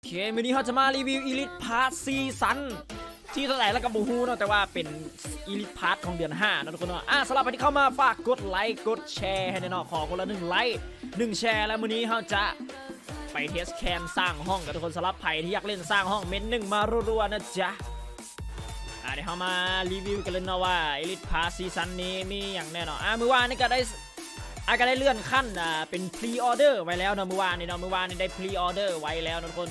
โอเควันนี้เราจะมารีวิว Elite Pass ซีซันที่เท่าไหร่แล้วกับบูฮูเนาะแต่ว่าเป็น Elite Pass ของเดือน5นะทุกคนเนาะอะสำหรับวันที่เข้ามาฝากกดไลค์กดแชร์ให้ในเนาะขอคนละหนึ่งไลค์หนึ่งแชร์แล้ววันนี้เราจะไปเทสแคนสร้างห้องกับทุกคนสำหรับใครที่อยากเล่นสร้างห้องเม้นหนึ่งมารัวๆนะจ๊ะอะเดี๋ยวเรามารีวิวกันเลยเนาะว่า Elite Pass ซีซันนี้มีอย่างแน่นอนอะเมื่อวานนี่ก็ได้ อาก็ได้เลื่อนขั้นอ่าเป็นพรีออเดอร์ไว้แล้วเนาะเมื่อวานนี้เนาะเมื่อวานนี้ได้พรีออเดอร์ไว้แล้วนะทุกคน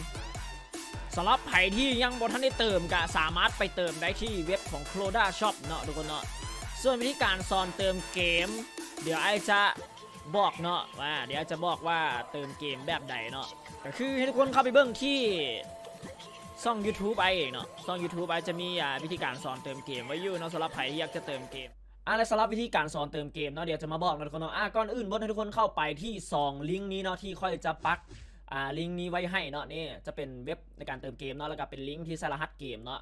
สำหรับใครที่ยังบ่ทันได้เติมก็สามารถไปเติมได้ที่เว็บของ c l o d a Shop เนาะทุกคนเนาะส่วนวิธีการสอนเติมเกม เดี๋ยวไอจะบอกเนาะว่าเดี๋ยวจะบอกว่าเติมเกมแบบใดเนาะก็คือให้ทุกคนเข้าไปเบิ่งที่ช่อง YouTube ไอเองเนาะช่อง YouTube ไอจะมีวิธีการสอนเติมเกมไว้อยู่เนาะสำหรับใครที่อยากจะเติมเกม อะและสำหรับวิธีการสอนเติมเกมเนาะเดี๋ยวจะมาบอกนะทุกคนเนาะอะก่อนอื่นบนให้ทุกคนเข้าไปที่ซองลิงก์นี้เนาะที่ค่อยจะปักอ่าลิงก์นี้ไว้ให้เนาะนี่จะเป็นเว็บในการเติมเกมเนาะแล้วก็เป็นลิงก์ที่ส่รหัสเกมเนาะ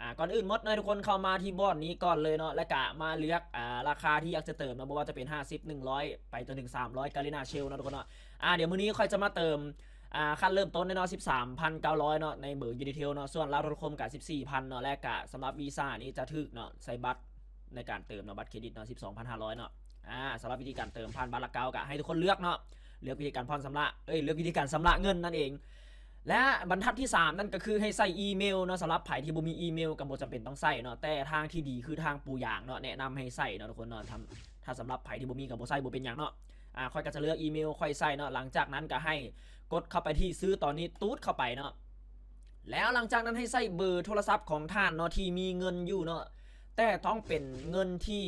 อ่าก่อนอื่นมดนะทุกคนเข้ามาที่บอร์ดนี้ก่อนเลยเนาะแล้วก็มาเลือกอ่าราคาที่อยากจะเติมเนาะไม่ว่าจะเป็น 50 100 ไปจนถึง 300กาลินาเชลนะทุกคนเนาะอ่าเดี๋ยวมื้อนี้ค่อยจะมาเติมอ่าขั้นเริ่มต้นเนาะ13,900 เนาะในเบอร์ยูนิเทลเนาะส่วนเราทุกคนกับ14,000เนาะและกะสำหรับวีซ่านี้จะถึกเนาะใส่บัตร ในการเติมเนาะบัตรเครดิตเนาะ12,500เนาะอ่าสำหรับวิธีการเติมผ่านบัตรละเก้ากะให้ทุกคนเลือกเนาะเลือกวิธีการผ่อนชำระเอ้ยเลือกวิธีการชำระเงินนั่นเอง และบรรทัดที่ 3 นั่นก็คือให้ใส่อีเมลเนาะสำหรับไผ่ที่บ่มีอีเมลกับบ่จำเป็นต้องใส่เนาะแต่ทางที่ดีคือทางปูอย่างเนาะแนะนำให้ใส่เนาะทุกคนเนาะทำถ้าสำหรับไผ่ที่บ่มีกับบ่ใส่บ่เป็นอย่างเนาะอ่าค่อยก็จะเลือกอีเมล ค่อยใส่เนาะหลังจากนั้นก็ให้กดเข้าไปที่ซื้อตอนนี้ตูดเข้าไปเนาะแล้วหลังจากนั้นให้ใส่เบอร์โทรศัพท์ของท่านเนาะที่มีเงินอยู่เนาะ แต่ต้องเป็นเงินที่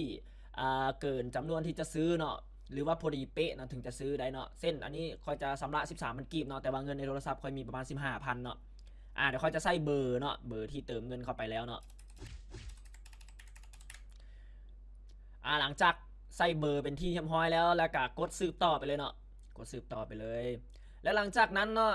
เกินจำนวนที่จะซื้อเนาะหรือว่าพอดีเป๊ะเนาะถึงจะซื้อได้เนาะเส้นอันนี้คอยจะสำระ13มันกีบเนาะแต่ว่าเงินในโทรศัพท์คอยมีประมาณ 15,000เนาะอ่าเดี๋ยวคอยจะใส่เบอร์เนาะเบอร์ที่เติมเงินเข้าไปแล้วเนาะอ่าหลังจากใส่เบอร์เป็นที่เรียบร้อยแล้วแล้วก็กดสืบต่อไปเลยเนาะกดสืบต่อไปเลย แล้วหลังจากนั้นเนาะ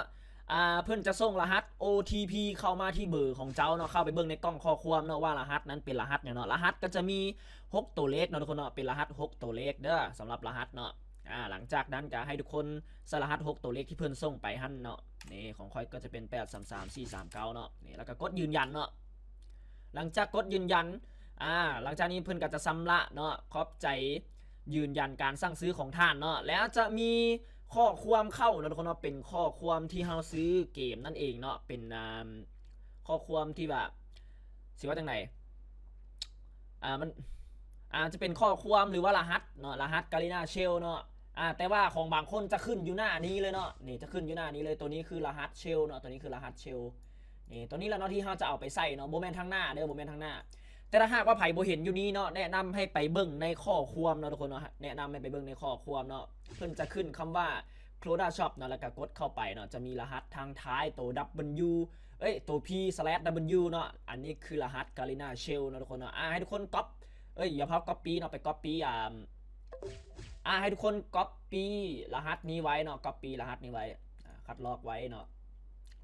อ่าเพื่อนจะส่งรหัส OTP เข้ามาที่เบอร์ของเจ้าเนาะเข้าไปเบิ่งในกล้องข้อความเนาะว่ารหัสนั้นเป็นรหัสเนี่ยเนาะรหัสก็จะมี 6 ตัวเลขเนาะทุกคนเนาะเป็นรหัส 6 ตัวเลขเด้อสำหรับรหัสเนาะอ่าหลังจากนั้นก็ให้ทุกคนใส่รหัส 6 ตัวเลขที่เพื่อนส่งไปหั่นเนาะนี่ของคอยก็จะเป็น 8 3 3 4 3 9เนาะนี่แล้วก็กดยืนยันเนาะหลังจากกดยืนยันอ่าหลังจากนี้เพื่อนก็จะชำระเนาะขอบใจยืนยันการสั่งซื้อของท่านเนาะแล้วจะมี ข้อความเข้าเนาะทุกคนเนาะเป็นข้อความที่เราซื้อเกมนั่นเองเนาะเป็นอ่าข้อความที่แบบสิว่าจังไหนอ่ามันอ่าจะเป็นข้อความหรือว่ารหัสเนาะรหัสกาลินาเชลเนาะอ่าแต่ว่าของบางคนจะขึ้นอยู่หน้านี้เลยเนาะนี่จะขึ้นอยู่หน้านี้เลยตัวนี้คือรหัสเชลเนาะตัวนี้คือรหัสเชลนี่ตัวนี้แหละเนาะที่เราจะเอาไปใส่เนาะโมเมนต์ทางหน้าเด้อโมเมนต์ทางหน้า แต่ถ้าหากว่าไผ่โบเห็นอยู่นี้เนาะแนะนำให้ไปเบิ่งในข้อความเนาะทุกคนเนาะแนะนำให้ไปเบิ่งในข้อความเนาะเพิ่นจะขึ้นคำว่า c l o d a Shop เนาะแล้วก็กดเข้าไปเนาะจะมีรหัสทางท้ายตัว W เอ้ยตัว P slash W เนาะอันนี้คือรหัส Garena Shell เนาะทุกคนเนาะอ่าให้ทุกคนก๊อปเอ้ยอย่าพับก๊อปปี้เนาะไปก๊อปปี้อ่าอ่าให้ทุกคนก๊อปปี้รหัสนี้ไว้เนาะก๊อปปี้รหัสนี้ไว้คัดลอกไว้เนาะ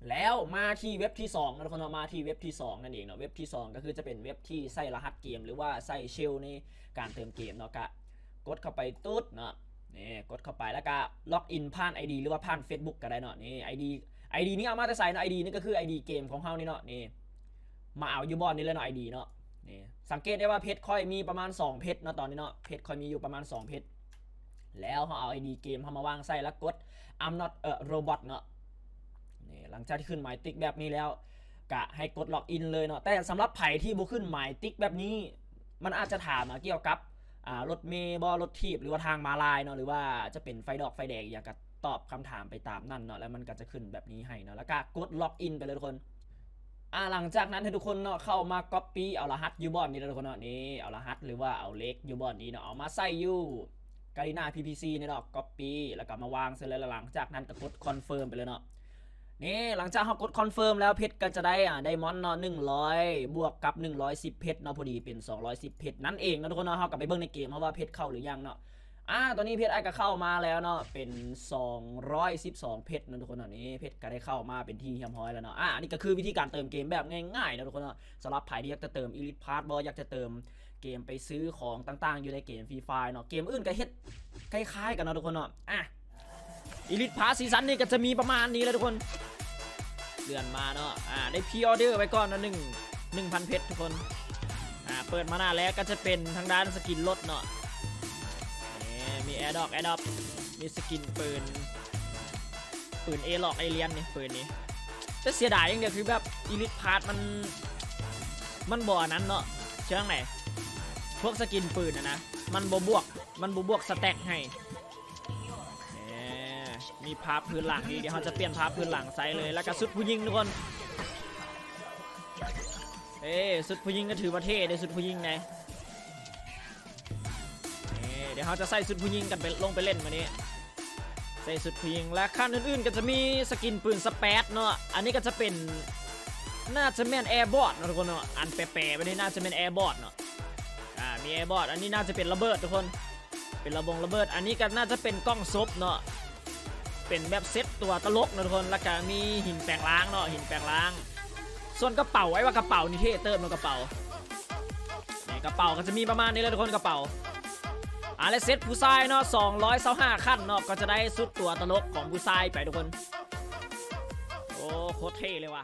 แล้วมาที่เว็บที่2นะทุกคนเนาะมาที่เว็บที่ 2 นั่นเองเนาะเว็บที่ 2 ก็คือจะเป็นเว็บที่ใส่รหัสเกม หรือว่าใส่เชลในการเติมเกมเนาะกะกดเข้าไปตุ๊ดเนาะนี่กดเข้าไปแล้วก็ล็อกอินผ่าน ID หรือว่าผ่าน Facebook ก็ได้เนาะนี่ ID ID นี่เอามาแต่ใส่เนาะ ID นี่ก็คือ ID เกมของเฮานี่เนาะนี่มาเอาอยู่บอลนี่เลยเนาะ ID เนาะนี่สังเกตได้ว่าเพชรค่อยมีประมาณ 2 เพชรเนาะตอนนี้เนาะเพชรค่อยมีอยู่ประมาณ 2 เพชรแล้วเขาเอา ID เกมเขามาวางใส่แล้วกด I'm not a robot เนาะ นี่หลังจากที่ขึ้นหมายติ๊กแบบนี้แล้วกะให้กดล็อกอินเลยเนาะแต่สำหรับไผ่ที่บ่ขึ้นหมายติ๊กแบบนี้ มันอาจจะถามมาเกี่ยวกับรถเมย์บอรถทีบหรือว่าทางมาลายเนาะหรือว่าจะเป็นไฟดอกไฟแดงอย่างกับตอบคำถามไปตามนั่นเนาะแล้วมันก็จะขึ้นแบบนี้ให้เนาะแล้วก็กดล็อกอินไปเลยทุกคนอ่าหลังจากนั้นให้ทุกคนเนาะเข้ามาก๊อปปี้เอารหัสยูบอนนี่นะทุกคนเนาะนี่เอารหัสหรือว่าเอาเลขยูบอนนี้เนาะเอามาใส่ยูการีนา PPC เนี่ยเนาะก๊อปปี้แล้วก็มาวางเสร็จแล้วหลังจากนั้นก็กดคอนเฟิร์มไปเลยเนาะ นี่หลังจากเขากดคอนเฟิร์มแล้วเพชรก็จะได้อ่าไดมอนด์เนาะ100บวกกับ110เพชรเนาะพอดีเป็น210เพชรนั่นเองนะทุกคนเนาะเขากลับไปเบิ่งในเกมเพราะว่าเพชรเข้าหรือยังเนาะอ่าตอนนี้เพชรไอ้ก็เข้ามาแล้วเนาะเป็น 212 เพชรนะทุกคนเนาะนี่เพชรก็ได้เข้ามาเป็นที่เรียบร้อยแล้วเนาะอ่าอันนี้ก็คือวิธีการเติมเกมแบบง่ายๆนะทุกคนเนาะสำหรับใครที่อยากจะเติม Elite Pass บออยากจะเติมเกมไปซื้อของต่างๆ อยู่ในเกมฟรีไฟเนาะเกมอื่นก็เฮ็ดคล้ายๆกันเนาะทุกคนเนาะอะ Elite Pass ซีซั่นนี้ก็จะมีประมาณนี้แล้วทุกคน เดือนมาเนาะอ่าได้พรีออเดอร์ไว้ก่อนนะหนึ่งหนึ่งพันเพชรทุกคนอ่าเปิดมาหน้าแล้วก็จะเป็นทางด้านสกินรถเนาะนี่มีแอร์ดอกแอร์ดอกมีสกินปืนปืนเอล็อกไอเลียนนี่ปืนนี้จะเสียดายอย่างเดียวคือแบบอีลิทพาร์ทมันมันบ่อนั้นเนาะเชื่อไหนพวกสกินปืนนะนะมันบ่บวกมันบ่บวกสแต็กให้ มีพับพื้นหลังอีกเดี๋ยวเขาจะเปลี่ยนพับพื้นหลังไซส์เลยแล้วก็สุดผู้หญิงทุกคนเอ้สุดผู้หญิงก็ถือว่าเท่เดี๋ยวสุดผู้หญิงไงเอ้เดี๋ยวเขาจะใส่สุดผู้หญิงกันไปลงไปเล่นมานี้ใส่สุดผู้หญิงและขั้นอื่นๆ ก็จะมีสกินปืนสเปซเนาะอันนี้ก็จะเป็นน่าจะแม่นแอร์บอร์ดนะทุกคนเนาะอันแปลๆไปนี่น่าจะเป็นแอร์บอร์ดเนาะอ่ามีแอร์บอร์ดอันนี้น่าจะเป็นระเบิดทุกคน เป็นระบงระเบิด อันนี้ก็น่าจะเป็นกล้องซบเนาะ เป็นแบบเซตตัวตลกนะทุกคนแล้วก็มีหินแปลงล้างเนาะหินแปลงล้าง ส่วนกระเป๋าไอ้ว่ากระเป๋านี่เท่เติมเนาะกระเป๋านี่กระเป๋าก็จะมีประมาณนี้เลยทุกคนกระเป๋าอะและเซตผู้ชายเนาะสองร้อยห้าขั้นเนาะก็จะได้สุดตัวตลกของผู้ชายไปทุกคน โอ้โคตรเท่เลยว่ะ